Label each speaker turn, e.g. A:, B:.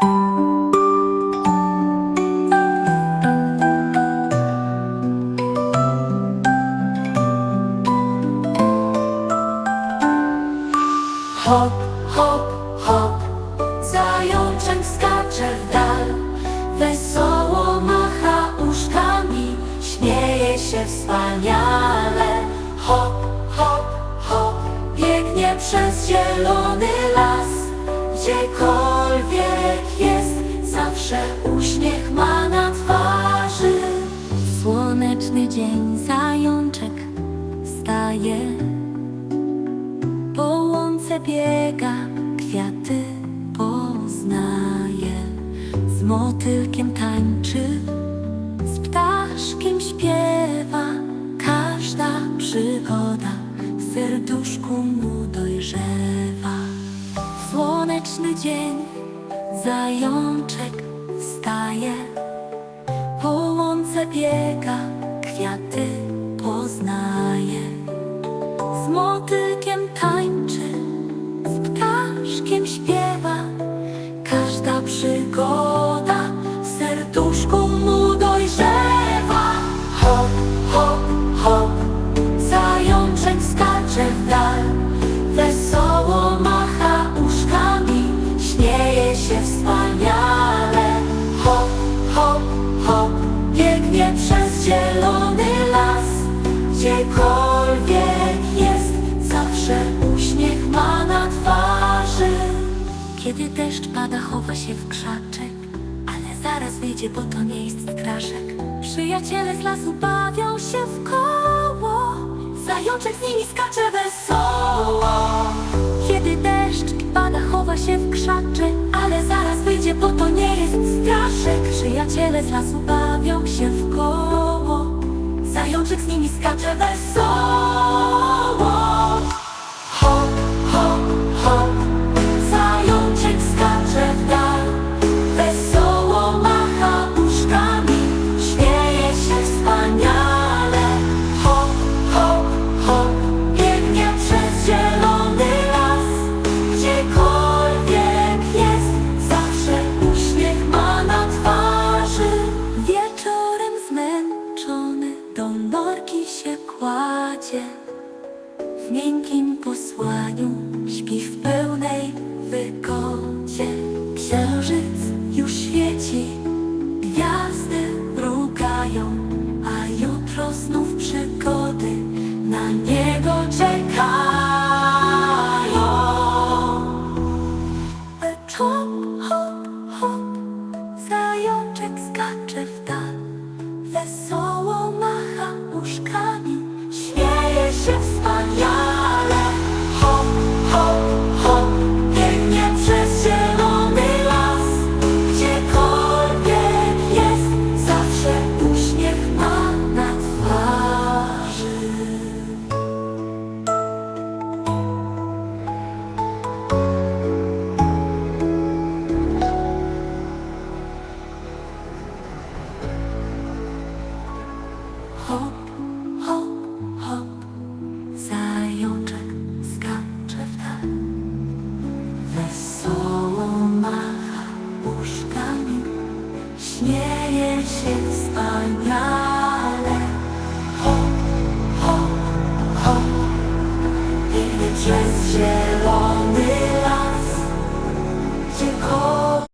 A: Hop, hop, hop, zajączek skacze w dal. Wesoło macha uszkami, śmieje się wspaniale. Hop, hop, hop, biegnie przez zielony staje po łące biega, kwiaty poznaje. Z motylkiem tańczy, z ptaszkiem śpiewa. Każda przygoda w serduszku mu dojrzewa. Słoneczny dzień zajączek wstaje, po łące biega, kwiaty poznaje. Z motylkiem tańczy, z ptaszkiem śpiewa. Każda przygoda w serduszku mu dojrzewa. Hop, hop, hop, zajączek skacze w dal. Wesoło macha uszkami, śmieje się wspaniale. Hop, hop, hop, biegnie przez zielony las. Gdziekolwiek Kiedy deszcz pada, chowa się w krzaczek, ale zaraz wyjdzie, bo to nie jest straszek. Przyjaciele z lasu bawią się w koło, zajączek z nimi skacze wesoło. Kiedy deszcz pada, chowa się w krzaczek, ale zaraz wyjdzie, bo to nie jest straszek. Przyjaciele z lasu bawią się w koło. Zajączek z nimi skacze wesoło W miękkim posłaniu Śpi w pełnej wygodzie Księżyc już świeci Gwiazdy mrugają A jutro znów przygody Na niego czekają Śmieje się wspaniale. Hop, hop, hop Inny przez ziemię